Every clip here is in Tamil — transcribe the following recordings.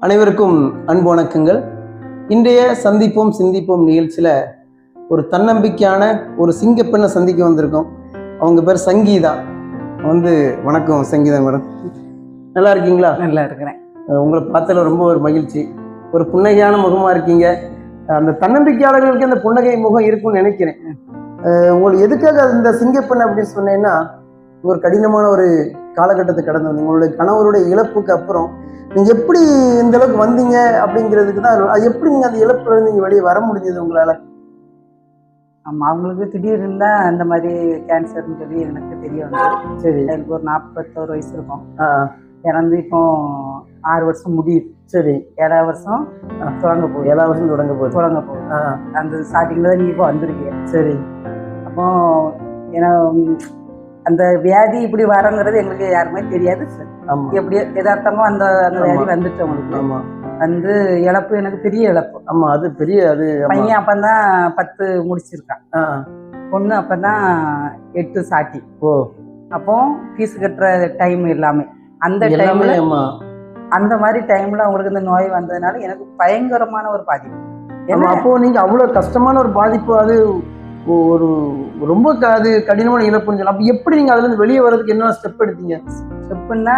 அனைவருக்கும் அன்பு வணக்கங்கள். இன்றைய சந்திப்போம் சிந்திப்போம் நிகழ்ச்சியில் ஒரு தன்னம்பிக்கையான ஒரு சிங்கப்பெண்ணை சந்திக்க வந்திருக்கோம். அவங்க பேர் சங்கீதா. வந்து வணக்கம் சங்கீதா மேடம். நல்லா இருக்கீங்களா? நல்லா இருக்கிறேன். உங்களை பார்த்ததுல ரொம்ப ஒரு மகிழ்ச்சி. ஒரு புன்னகையான முகமாக இருக்கீங்க. அந்த தன்னம்பிக்கையாளர்களுக்கு அந்த புன்னகை முகம் இருக்கும்னு நினைக்கிறேன். உங்களுக்கு எதுக்காக இந்த சிங்கப்பெண் அப்படின்னு சொன்னேன்னா ஒரு கடினமான ஒரு காலகட்டத்தை கடந்து வந்தீங்க. உங்களுடைய கணவருடைய இழப்புக்கு அப்புறம் நீங்க எப்படி இந்த அளவுக்கு வந்தீங்க அப்படிங்கிறதுக்கு தான் அது எப்படி நீங்க அந்த இழப்புல இருந்து நீங்க வெளியே வர முடிஞ்சது உங்களால? ஆமா அவங்களுக்கு திடீர்னு தான் அந்த மாதிரி கேன்சர்னு சொல்லி எனக்கு தெரிய வந்தது. சரி. எனக்கு ஒரு நாற்பத்தோரு வயசு இருக்கும். இறந்து இப்போ ஆறு வருஷம் முடியுது. சரி. ஏழாவது வருஷம் தொடங்க போகுது. ஏழாம் வருஷம் தொடங்க போகுது. தொடங்க போகுது. அந்த ஸ்டார்டிங்ல தான் நீ இப்போ வந்திருக்கீங்க சரி. அப்போ ஏன்னா அந்த வியாதி இப்படி வரங்கிறது எங்களுக்கு யாருமே தெரியாது ஆமா. எப்படி யதார்த்தமா அந்த அந்த வியாதி வந்துட்டு அவங்களுக்கு. ஆமா. வந்து இழப்பு எனக்கு பெரிய இழப்பு. ஆமா அது பெரிய அது. பையன் அப்பந்தான் பத்து முடிச்சிருக்கான். பொண்ணு அப்பதான் எட்டு சாட்டி. ஓ. அப்போ ஃபீஸ் கட்டுற டைம் எல்லாமே. அந்த டைம்ல அந்த மாதிரி டைம்ல அவங்களுக்கு இந்த நோய் வந்ததுனால எனக்கு பயங்கரமான ஒரு பாதிப்பு. அப்போ நீங்க அவ்வளவு கஷ்டமான ஒரு பாதிப்பு அது ஒரு ரொம்ப க- அது கடினமான இழப்புன்னு சொல்லலாம். அப்ப எப்படி நீங்க அதுல இருந்து வெளியே வர்றதுக்கு என்ன ஸ்டெப் எடுத்தீங்க? எப்படின்னா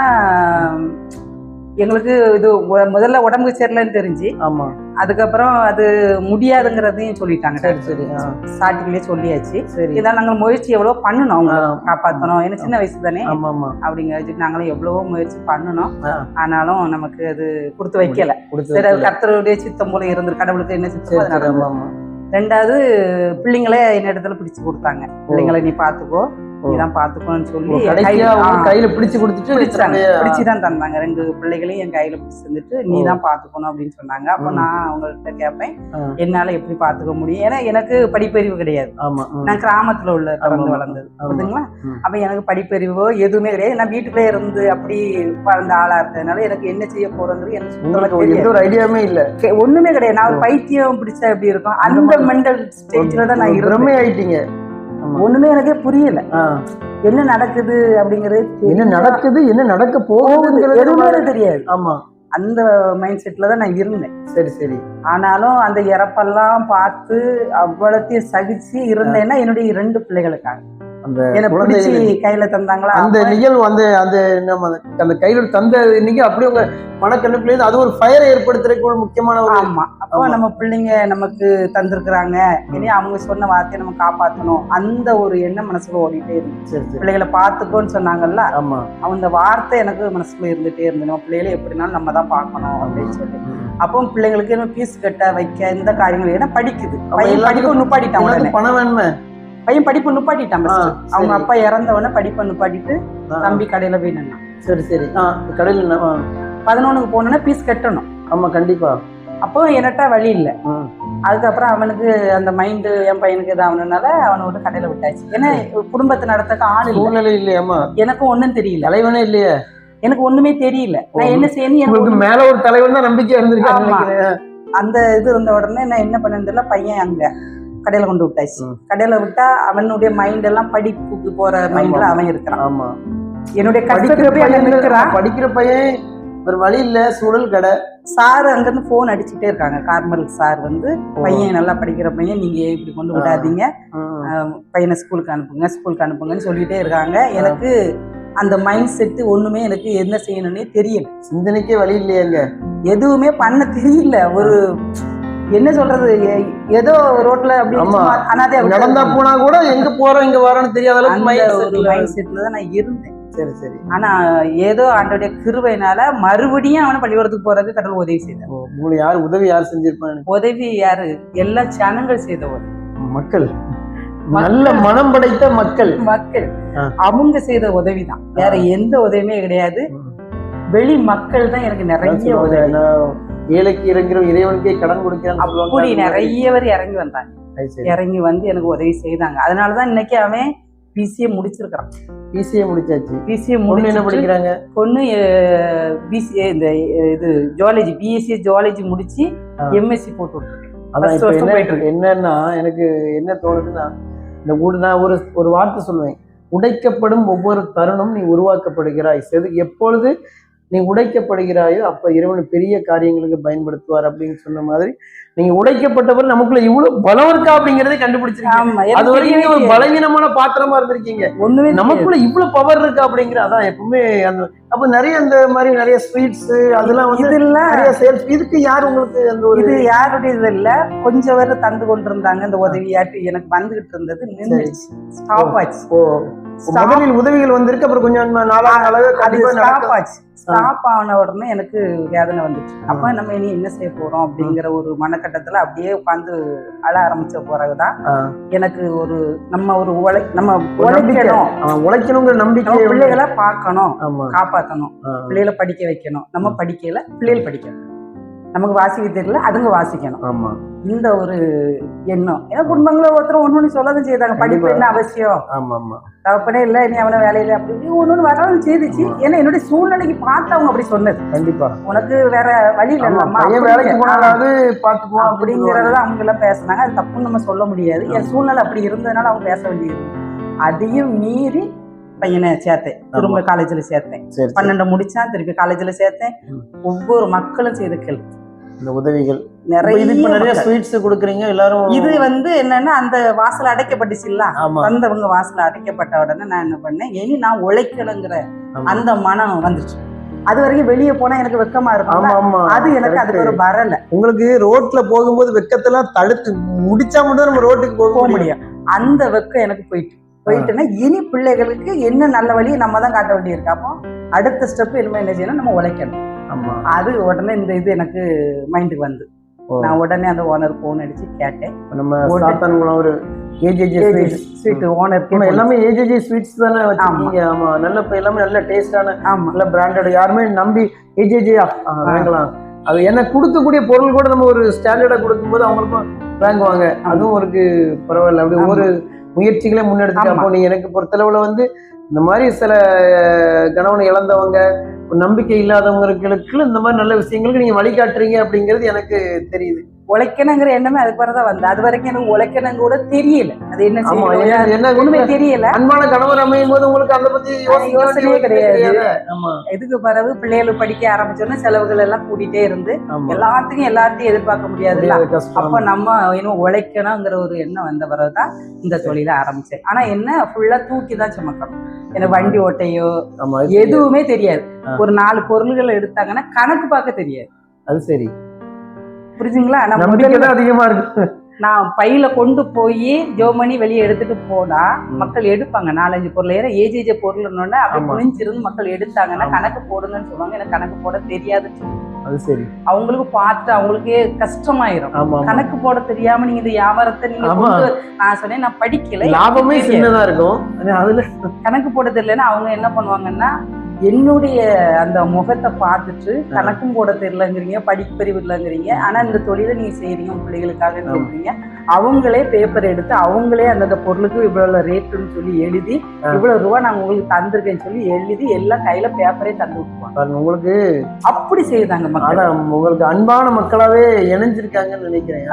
எங்களுக்கு இது முதல்ல உடம்புக்கு சரியில்லைன்னு தெரிஞ்சு ஆமா. அதுக்கப்புறம் அது முடியாதுங்கிறதையும் சொல்லிட்டாங்க. சரி சரி. ஸ்டார்டிங்லேயே சொல்லியாச்சு. சரி. இதான் நாங்கள் முயற்சி எவ்வளோ பண்ணணும் அவங்க காப்பாற்றணும் ஏன்னா சின்ன வயசு தானே? ஆமா ஆமா அப்படிங்கிற வச்சுட்டு நாங்களும் எவ்வளவோ முயற்சி பண்ணணும். ஆனாலும் நமக்கு அது கொடுத்து வைக்கல. சரி அது. கர்த்தருடைய சித்தம் போல இருந்து கடவுளுக்கு என்ன சித்தமோ ரெண்டாவது பிள்ளைங்களே என்ன இடத்துல பிடிச்சு கொடுத்தாங்க. பிள்ளைங்களை நீ பார்த்துக்கோ. ஓ. நீ தான் பாத்துக்கோன்னு சொல்லி கையில- பிடிச்சு கொடுத்துட்டு பிடிச்சாங்க பிடிச்சு தான் தந்தாங்க ரெண்டு பிள்ளைகளையும் என் கையில பிடிச்சு தந்துட்டு நீ. தான் பாத்துக்கணும் அப்படின்னு சொன்னாங்க அப்ப. நான் அவங்கள்ட்ட கேட்பேன். என்னால எப்படி பாத்துக்க முடியும் ஏன்னா எனக்கு படிப்பறிவு கிடையாது நான் கிராமத்துல உள்ள பிறந்து. வளர்ந்தது. புரியுதுங்களா. அப்ப எனக்கு படிப்பறிவோ எதுவுமே கிடையாது நான் வீட்டுக்குள்ளே இருந்து அப்படி வளர்ந்த ஆளா இருந்ததுனால எனக்கு என்ன செய்ய போறதுங்கிறது எனக்கு ஒரு ஐடியாவுமே இல்ல ஒண்ணுமே கிடையாது நான் ஒரு பைத்தியம் பிடிச்சா எப்படி இருக்கும் அந்த. மென்டல் ஸ்டேஜ்ல தான் நான் இருந்தேன் ஆயிட்டீங்க. ஒண்ணுமே எனக்கே புரியல. என்ன நடக்குது அப்படிங்கறது என்ன. நடக்குது என்ன நடக்க போகுது, போகுதுங்கிறது எதுவுமே தெரியாது. ஆமா. அந்த மைண்ட் செட்ல தான் நான் இருந்தேன். சரி சரி. ஆனாலும் அந்த இறப்பெல்லாம் பார்த்து அவ்வளத்தையும் சகிச்சு இருந்தேன்னா என்னுடைய இரண்டு பிள்ளைகளுக்காக. அந்த குழந்தை கையில தந்தாங்களா? அந்த நிகழ்வு அந்த அந்த நம்ம அந்த- கையில தந்த இன்னைக்கு அப்படியே உங்க மனக்கண்ணுக்குள்ளே இருந்து அது ஒரு ஃபயரை ஏற்படுத்துறதுக்கு ஒரு முக்கியமான ஒரு ஆமா. அப்போ. நம்ம பிள்ளைங்க நமக்கு தந்திருக்கிறாங்க. இனி அவங்க சொன்ன வார்த்தையை நம்ம காப்பாத்தணும். அந்த ஒரு எண்ணம் மனசுல ஓடிட்டே இருந்துச்சு பிள்ளைகளை பார்த்துக்கோன்னு சொன்னாங்கல்ல? ஆமா. அந்த வார்த்தை எனக்கு மனசுக்குள்ள இருந்துட்டே இருந்தது. நம்ம பிள்ளைகளை எப்படினாலும் நம்ம தான் பார்க்கணும் அப்படின்னு சொல்லி அப்போ பிள்ளைங்களுக்கு ஃபீஸ் கட்ட வைக்க இந்த காரியங்கள் ஏன்னா படிக்குது. உடனே எல்லாத்துக்கும் பணம் வேணுமே. பையன் படிப்பு நுப்பாட்டிட்டான். அவங்க. அப்பா இறந்த உடனே படிப்பை நுப்பாட்டிட்டு தம்பி கடையில போய் நின்னான். சரி சரி. கடையில் பதினொன்னுக்கு போனோன்னா ஃபீஸ் கட்டணும். ஆமா கண்டிப்பா. அப்போ என்னட்ட வழி இல்லை. அதுக்கப்புறம் அவனுக்கு அந்த மைண்டு என் பையனுக்கு இதாகணுனால அவனை விட்டு கடையில விட்டாச்சு. ஏன்னா குடும்பத்தை நடத்தக்க ஆள் சூழ்நிலை இல்லையாமா எனக்கும் ஒண்ணும் தெரியல. தலைவனே இல்லையே. எனக்கு ஒண்ணுமே தெரியல. நான் என்ன செய்யணும் எனக்கு மேல ஒரு தலைவன் தான் நம்பிக்கை. நினைக்கிறேன். அந்த இது இருந்த உடனே நான் என்ன பண்ணேன்னு தெரியல பையன் அங்க. கடையில கொண்டு விட்டாச்சு. கடையில விட்டா அவனுடைய மைண்ட் எல்லாம் படிப்புக்கு போற மைண்ட்ல. அவன் இருக்கிறான். ஆமா. என்னுடைய படிக்கிற பையன் படிக்கிற பையன் ஒரு வழி இல்ல. சூழல் கடை. சார் அங்கிருந்து போன் அடிச்சுட்டே இருக்காங்க. கார்மல் சார் வந்து பையன் நல்லா படிக்கிற பையன். நீங்க இப்படி கொண்டு விடாதீங்க? பையனை ஸ்கூலுக்கு அனுப்புங்க ஸ்கூலுக்கு அனுப்புங்கன்னு சொல்லிட்டே இருக்காங்க. எனக்கு அந்த மைண்ட் செட்டு ஒண்ணுமே எனக்கு என்ன செய்யணும்னே தெரியல. சிந்தனைக்கே வழி இல்லையாங்க. எதுவுமே பண்ண தெரியல. ஒரு என்ன சொல்றது? ஏதோ ரோட்ல அப்படி நடந்தா போனா கூட எங்க போறோம் எங்க வரோம்னு தெரியாத அளவுக்கு மைண்ட் செட்ல தான் நான் இருந்தேன். சரி சரி. ஆனா ஏதோ ஆண்டோடைய கிருபையினால மறுபடியும் அவனை பள்ளிக்கூடத்துக்கு போறதுக்கு கடவுள் உதவி செய்தார். ஓ, உங்களுக்கு யார் உதவி யார் செஞ்சிருப்பாங்க உதவி யாரு? எல்லா ஜனங்கள் செய்த உதவி மக்கள். நல்ல மனம் படைத்த மக்கள். மக்கள். அவங்க செய்த உதவி தான். வேற எந்த உதவியுமே கிடையாது. வெளி மக்கள் தான் எனக்கு நிறைய உதவி. ஏழைக்கு இறங்குற இறைவனுக்கே கடன் கொடுக்கிறான்னு அப்படி நிறைய பேர் இறங்கி வந்தாங்க. இறங்கி வந்து எனக்கு உதவி செய்தாங்க. அதனாலதான் இன்னைக்கு அவன் பிசிஏ முடிச்சிருக்கிறான். பிசிஏ முடிச்சாச்சு. பிசிஏ பொண்ணு என்ன முடிச்சு படிக்கிறாங்க? பொண்ணு பிசிஏ இந்த இது ஜுவாலஜி பிஎஸ்சி ஜுவாலஜி முடிச்சு. எம்எஸ்சி போட்டு விட்டுருக்கேன். என்னன்னா எனக்கு என்ன தோணுதுன்னா இந்த நான் ஒரு ஒரு வார்த்தை சொல்லுவேன். உடைக்கப்படும் ஒவ்வொரு தருணம் நீ உருவாக்கப்படுகிறாய். செது எப்பொழுது நீ உடைக்கப்படுகிறாயோ அப்ப இறைவன் பெரிய காரியங்களுக்கு பயன்படுத்துவார் அப்படின்னு சொன்ன மாதிரி நீங்க உடைக்கப்பட்டவர் நமக்குள்ள இவ்வளவு பலம் இருக்கா அப்படிங்கறதே கண்டுபிடிச்சிருக்கீங்க. அது வரைக்கும் நீங்க ஒரு பலவீனமான பாத்திரமா இருந்திருக்கீங்க. ஒண்ணுமே. நமக்குள்ள இவ்வளவு பவர் இருக்கா அப்படிங்கிற அதான் எப்பவுமே அந்த அப்ப நிறைய அந்த மாதிரி நிறைய ஸ்வீட்ஸ் அதெல்லாம் வந்து இதெல்லாம் நிறைய சேல்ஸ் இதுக்கு யார் உங்களுக்கு அந்த ஒரு இது யாருடைய இது இல்ல. கொஞ்சம் பேர் தந்து கொண்டிருந்தாங்க இந்த உதவியாட்டு எனக்கு வந்துகிட்டு இருந்தது நின்றுச்சு ஸ்டாப் ஆச்சு. முதலில் உதவிகள் வந்திருக்கு அப்புறம் கொஞ்சம் நாளாக கண்டிப்பா ஸ்டாப் ஆச்சு. ஸ்டாப் ஆன உடனே எனக்கு வேதனை வந்துச்சு. அப்ப நம்ம இனி என்ன செய்ய போறோம் அப்படிங்கிற ஒரு மனக்கட்டத்துல அப்படியே உட்காந்து அழ ஆரம்பிச்ச பிறகுதான். எனக்கு ஒரு நம்ம ஒரு உழை நம்ம. உழைக்கணும். உழைக்கணுங்கிற நம்பிக்கை பிள்ளைகளை பார்க்கணும் காப்பாத்தணும். பிள்ளைகளை படிக்க வைக்கணும். நம்ம படிக்கல பிள்ளைகள் படிக்கணும். நமக்கு வாசிக்க தெரியல அதுங்க வாசிக்கணும். ஆமா. இந்த ஒரு எண்ணம். ஏன்னா குடும்பங்களை ஒருத்தர் ஒண்ணு ஒண்ணு சொல்லதான் செய்தாங்க. படிப்பு. என்ன அவசியம்? ஆமா ஆமா தகப்பனே இல்ல நீ அவன வேலையில அப்படி ஒண்ணு வரவும் செய்துச்சு. ஏன்னா என்னுடைய சூழ்நிலைக்கு பார்த்து அவங்க அப்படி சொன்னது. கண்டிப்பா. உனக்கு வேற வழி பையன் வேலைக்கு போனாலாவது பாத்துக்குவான் அப்படிங்கிறத அவங்க எல்லாம் பேசுனாங்க. அது தப்புன்னு நம்ம சொல்ல முடியாது. என் சூழ்நிலை அப்படி இருந்ததுனால அவங்க பேச வேண்டியது. அதையும் மீறி பையனை சேர்த்தேன். திரும்ப காலேஜ்ல சேர்த்தேன். சரி சரி. பன்னெண்டு முடிச்சான் திருப்பி காலேஜ்ல சேர்த்தேன். ஒவ்வொரு மக்களும் செய்த கேள்வி. இந்த உதவிகள். நிறைய நிறைய. ஸ்வீட்ஸ் கொடுக்குறீங்க எல்லாரும் இது வந்து என்னன்னா அந்த வாசல் அடைக்கப்பட்டுச்சுல்ல வந்தவங்க வாசல் அடைக்கப்பட்ட உடனே நான் என்ன பண்ணேன் இனி நான் உழைக்கணுங்கிற. அந்த மனம் வந்துச்சு. அது வரைக்கும் வெளியே போனா எனக்கு வெக்கமா இருக்கும் அது எனக்கு. அதுக்கு ஒரு வரல. உங்களுக்கு ரோட்ல போகும்போது வெக்கத்தெல்லாம் தடுத்து முடிச்சா மட்டும் நம்ம ரோட்டுக்கு போக முடியும். அந்த வெக்கம் எனக்கு போயிட்டு. போயிட்டுன்னா இனி பிள்ளைகளுக்கு என்ன நல்ல வழியை நம்ம தான் காட்ட வேண்டியிருக்கு? அப்போ அடுத்த ஸ்டெப் இனிமே என்ன செய்யணும் நம்ம உழைக்கணும். அது உடனே இந்த இது எனக்கு மைண்டுக்கு வந்து. நான் உடனே அந்த ஓனர் போன் அடிச்சு கேட்டேன். நம்ம சாத்தான்குளம் ஒரு ஏஜேஜே ஸ்வீட் ஓனர் எல்லாமே ஏஜேஜே ஸ்வீட்ஸ் தானே வச்சிருக்கீங்க. ஆமா. நல்ல இப்ப எல்லாமே நல்ல டேஸ்டான நல்ல பிராண்டட் யாருமே நம்பி ஏஜேஜே வாங்கலாம் அது என்ன கொடுக்கக்கூடிய பொருள் கூட நம்ம ஒரு ஸ்டாண்டர்டா கொடுக்கும்போது அவங்களுக்கும் வாங்குவாங்க. அதுவும் ஒரு பரவாயில்ல. அப்படி. ஒரு முயற்சிகளே முன்னெடுத்து ஆமா. அப்போ எனக்கு பொறுத்தளவுல வந்து இந்த மாதிரி சில கணவனை இழந்தவங்க நம்பிக்கை இல்லாதவங்களுக்கு இந்த மாதிரி நல்ல விஷயங்களுக்கு நீங்க வழிகாட்டுறீங்க அப்படிங்கிறது எனக்கு தெரியுது. உழைக்கணுங்கிற எண்ணமே அதுக்கு பிறகுதான் வந்து அது வரைக்கும் எனக்கு உழைக்கணும் கூட தெரியல. அது என்ன என்ன- ஒண்ணுமே தெரியல. அன்பான கணவர் அமையும் போது உங்களுக்கு அதை பத்தி யோசனை யோசனையே கிடையாது. ஆமா. இதுக்கு பிறகு பிள்ளைகள் படிக்க ஆரம்பிச்சோன்னா செலவுகள் எல்லாம் கூட்டிட்டே இருந்து எல்லாத்துக்கும் எல்லாத்தையும் எதிர்பார்க்க முடியாத அப்ப நம்ம இன்னும் உழைக்கணுங்கிற ஒரு எண்ணம் வந்த பிறகுதான் இந்த தொழிலை ஆரம்பிச்சேன். ஆனா என்ன ஃபுல்லா தூக்கி தான் சுமக்கணும். எனக்கு வண்டி ஓட்டையோ. எதுவுமே தெரியாது. ஒரு நாலு பொருள்கள் எடுத்தாங்கன்னா கணக்கு பார்க்க தெரியாது. அது சரி. புரிஞ்சுங்களா? தான் அதிகமா இருக்கு. நான் பையில கொண்டு போய் ஜோமணி வெளியே எடுத்துட்டு போனா. மக்கள் எடுப்பாங்க நாலஞ்சு பொருள் ஏன்னா ஏஜேஜே பொருள்னோடனே அப்படி ஆமா. குனிஞ்சிருந்து மக்கள் எடுத்தாங்கன்னா. கணக்கு போடுங்கன்னு சொல்லுவாங்க எனக்கு கணக்கு போட தெரியாதுன்னு சொல்லுவாங்க. அது சரி அவங்களுக்கு பார்த்து அவங்களுக்கே கஷ்டமாயிரும். கணக்கு போட தெரியாம நீங்க இந்த வியாபாரத்தை நீங்க நான் சொன்னேன் நான் படிக்கல லாபமே தெரியாது. சின்னதா இருக்கும் அதுல கணக்கு போட தெரியலன்னா அவங்க என்ன பண்ணுவாங்கன்னா என்னுடைய அந்த முகத்தை பார்த்துட்டு கணக்கும் போட தெரியலங்கிறீங்க படிப்பறிவு இல்லைங்கிறீங்க ஆனா இந்த தொழிலை நீங்க செய்றீங்க உங்க பிள்ளைகளுக்காக சொல்றீங்க அவங்களே பேப்பர் எடுத்து அவங்களே அந்தந்த பொருளுக்கு இவ்வளவு ரேட்டுன்னு சொல்லி எழுதி. இவ்வளவு ரூபா நான் உங்களுக்கு தந்திருக்கேன்னு சொல்லி எழுதி எல்லாம் கையில பேப்பரே தந்து விட்டுருவாங்க. உங்களுக்கு அப்படி செய்தாங்க மக்கள். உங்களுக்கு அன்பான மக்களாவே இணைஞ்சிருக்காங்கன்னு நினைக்கிறேன்.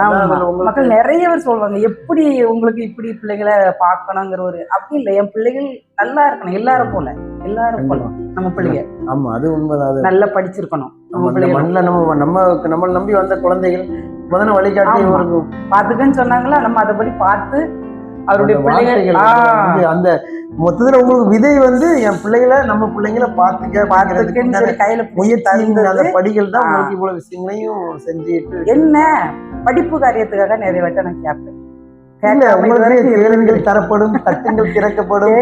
மக்கள் நிறைய பேர் சொல்லுவாங்க எப்படி உங்களுக்கு இப்படி பிள்ளைகளை பார்க்கணுங்கிற ஒரு அப்படி இல்லை என் பிள்ளைகள் நல்லா இருக்கணும் எல்லாரும் போல எல்லாரும் போல. நம்ம பிள்ளைங்க. ஆமா அது உண்மைதான். நல்லா படிச்சிருக்கணும். மண்ணில் நம்ம நம்ம நம்மளை நம்பி வந்த குழந்தைகள் முதல்ல வழிகாட்டி பாத்துக்கன்னு சொன்னாங்களா? நம்ம அதபடி பார்த்து அவருடைய பிள்ளைகள் அந்த மொத்தத்துல உங்களுக்கு விதை வந்து என் பிள்ளைகளை நம்ம பிள்ளைங்களை பார்த்துக்க பார்த்துக்கன்னு சொல்லி கையில முயற்சியின் அந்த படிகள் தான். உங்களுக்கு இவ்வளவு விஷயங்களையும் செஞ்சுட்டு என்ன? படிப்பு காரியத்துக்காக நிறைவேற்ற நான் கேட்பேன். இல்ல உங்களுக்கு தரப்படும் தட்டுங்கள் திறக்கப்படும்.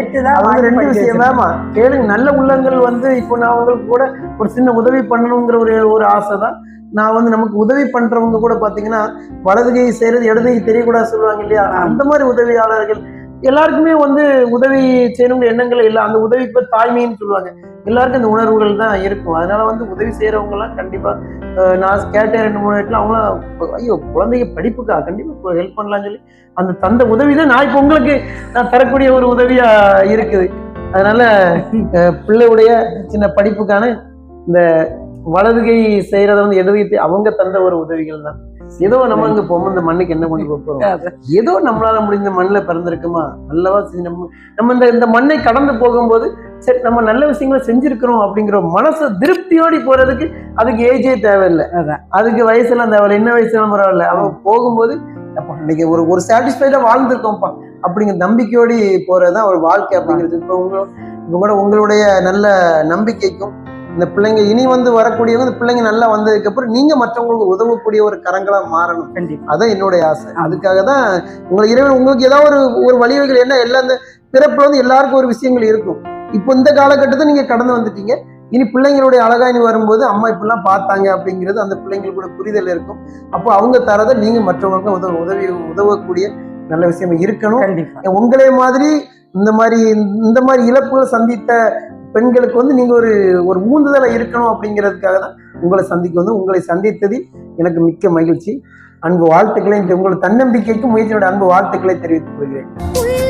ரெண்டு விஷயம். ஆமா கேளுங்க நல்ல உள்ளங்கள் வந்து இப்போ நான் உங்களுக்கு கூட ஒரு சின்ன உதவி பண்ணணுங்கிற ஒரு ஒரு ஆசை தான் நான் வந்து நமக்கு உதவி பண்றவங்க கூட பாத்தீங்கன்னா வலது கை செய்யறது இடது கை தெரியக்கூடாது சொல்லுவாங்க இல்லையா. அந்த மாதிரி உதவியாளர்கள் எல்லாருக்குமே வந்து உதவி செய்யணுங்கிற எண்ணங்கள் இல்லை. அந்த உதவிக்கு பேர் தாய்மைன்னு சொல்லுவாங்க. எல்லாருக்கும் அந்த உணர்வுகள் தான் இருக்கும். அதனால வந்து உதவி செய்யறவங்க எல்லாம் கண்டிப்பா நான் கேட்டேன் ரெண்டு மூணு இடத்துல அவங்களாம் ஐயோ குழந்தைங்க படிப்புக்கா? கண்டிப்பா ஹெல்ப் பண்ணலாம்னு சொல்லி அந்த தந்த உதவி தான் நான் இப்போ உங்களுக்கு நான் தரக்கூடிய ஒரு உதவியா இருக்குது. அதனால அஹ், பிள்ளையுடைய சின்ன படிப்புக்கான இந்த வலதுகை செய்யறத வந்து எதுவும் அவங்க தந்த ஒரு உதவிகள் தான். ஏதோ நம்ம இங்க போகும்போது இந்த மண்ணுக்கு என்ன கொண்டு போறோம். ஏதோ நம்மளால முடிந்த மண்ணில் பிறந்திருக்குமா? நல்லவா நம்ம நம்ம இந்த இந்த மண்ணை கடந்து போகும்போது சரி நம்ம நல்ல விஷயங்களை செஞ்சிருக்கிறோம் அப்படிங்கிற மனசு திருப்தியோடி போறதுக்கு அதுக்கு ஏஜே தேவையில்லை. அதுக்கு வயசுலாம் தேவையில்லை. என்ன வயசுலாம் பரவாயில்ல. அவன் போகும்போது அப்பா, இன்னைக்கு ஒரு ஒரு சாட்டிஸ்ஃபைடா வாழ்ந்திருக்கோம்ப்பா. அப்படிங்கிற நம்பிக்கையோடி போறதுதான் ஒரு வாழ்க்கை அப்படிங்கிறது. இப்போ கூட உங்களுடைய நல்ல நம்பிக்கைக்கும் இந்த பிள்ளைங்க இனி வந்து வரக்கூடியவங்க இந்த பிள்ளைங்க நல்லா வந்ததுக்கு அப்புறம் நீங்க மற்றவங்களுக்கு உதவக்கூடிய ஒரு கரங்களா மாறணும். கண்டிப்பா. அதான் என்னுடைய ஆசை. அதுக்காக தான் உங்களுக்கு இறைவன் உங்களுக்கு ஏதாவது ஒரு ஒரு வழிவகைகள் என்ன எல்லா இந்த பிறப்புல வந்து எல்லாருக்கும் ஒரு விஷயங்கள் இருக்கும். இப்போ இந்த காலகட்டத்தை நீங்க கடந்து வந்துட்டீங்க. இனி பிள்ளைங்களுடைய அழகாயினி வரும்போது அம்மா இப்படிலாம் பார்த்தாங்க அப்படிங்கிறது அந்த பிள்ளைங்களுக்கு கூட புரிதல் இருக்கும். அப்போ அவங்க தரதை நீங்க மற்றவங்களுக்கு உதவ உதவி உதவக்கூடிய நல்ல விஷயம் இருக்கணும். உங்களே மாதிரி இந்த மாதிரி இந்த மாதிரி இழப்புகள் சந்தித்த பெண்களுக்கு வந்து நீங்க ஒரு ஒரு ஊந்துதலை இருக்கணும் அப்படிங்கிறதுக்காக தான் உங்களை சந்திக்க வந்து உங்களை சந்தித்ததில் எனக்கு மிக்க மகிழ்ச்சி. அன்பு வாழ்த்துக்களை உங்களை தன்னம்பிக்கைக்கு தன்னம்பிக்கைக்கும் முயற்சியோட அன்பு வாழ்த்துக்களை தெரிவித்துக் கொள்கிறேன்.